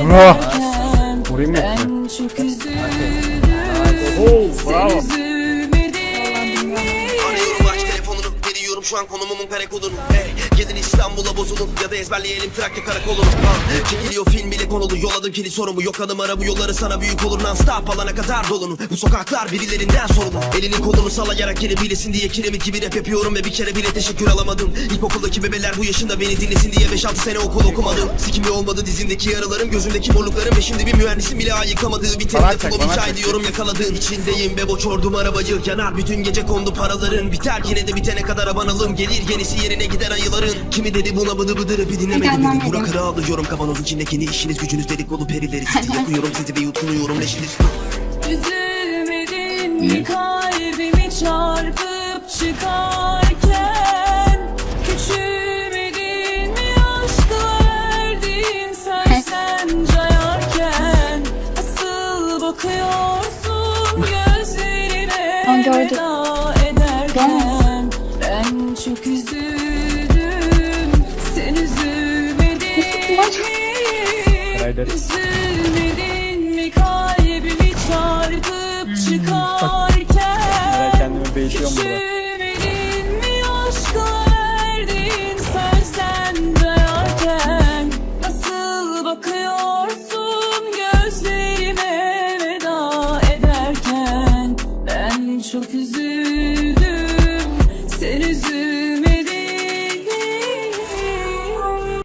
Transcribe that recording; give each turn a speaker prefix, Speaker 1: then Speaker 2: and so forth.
Speaker 1: Ederken
Speaker 2: Vurayım mı?
Speaker 1: Ben çok üzüldüm Sen
Speaker 2: bravo.
Speaker 3: Şu an konumumun kare kodunu hey, Gelin İstanbul'a bozulun Ya da ezberleyelim Trakya karakolunu. Ha, Çekiliyor film bile konulu. Yolladım kili sorumu. Yok adım ara bu yolları sana büyük olur. Non stop alana kadar dolunu Bu sokaklar birilerinden sorulur Elinin kolunu sallayarak geri bilesin diye Kiremit gibi rap yapıyorum ve bir kere bile teşekkür alamadım. İlkokuldaki bebeler bu yaşında beni dinlesin diye 5-6 sene okul okumadım. Sikimli olmadı dizimdeki yaralarım Gözümdeki morluklarım Ve şimdi bir mühendisin bile ayıkamadığı Bir terimde flow
Speaker 2: çek.
Speaker 3: ediyorum yakaladığın içindeyim. Ve boçordum arabacı yanar bütün gece kondu paraların. Biter yine de bitene kadar abanalım Gelir yenisi yerine gider ayıların. Kimi dedi buna bıdı bıdırı bir dinlemedi
Speaker 4: Gelmem
Speaker 3: beni
Speaker 4: dedim.
Speaker 3: Burak Kıra alıyorum kavanozun içindekini işiniz gücünüz dedikodu perileri. Sizi yakıyorum sizi ve yutkunuyorum leşiniz.
Speaker 1: Üzülmedin mi kalbimi çarpıp çıkarken? Küçülmedin mi aşkla verdiğim sen cayarken? Asıl bakıyorsun gözlerime
Speaker 4: Ben gördüm.
Speaker 1: veda ederim. Üzülmedin mi kalbimi çarpıp hmm,
Speaker 4: çıkarken?
Speaker 2: Ben
Speaker 1: kendimi beğitiyorum burada. Mi aşkla verdin sözden dayarken? Nasıl bakıyorsun gözlerime veda ederken?
Speaker 2: Ben çok üzüldüm, sen üzüldün.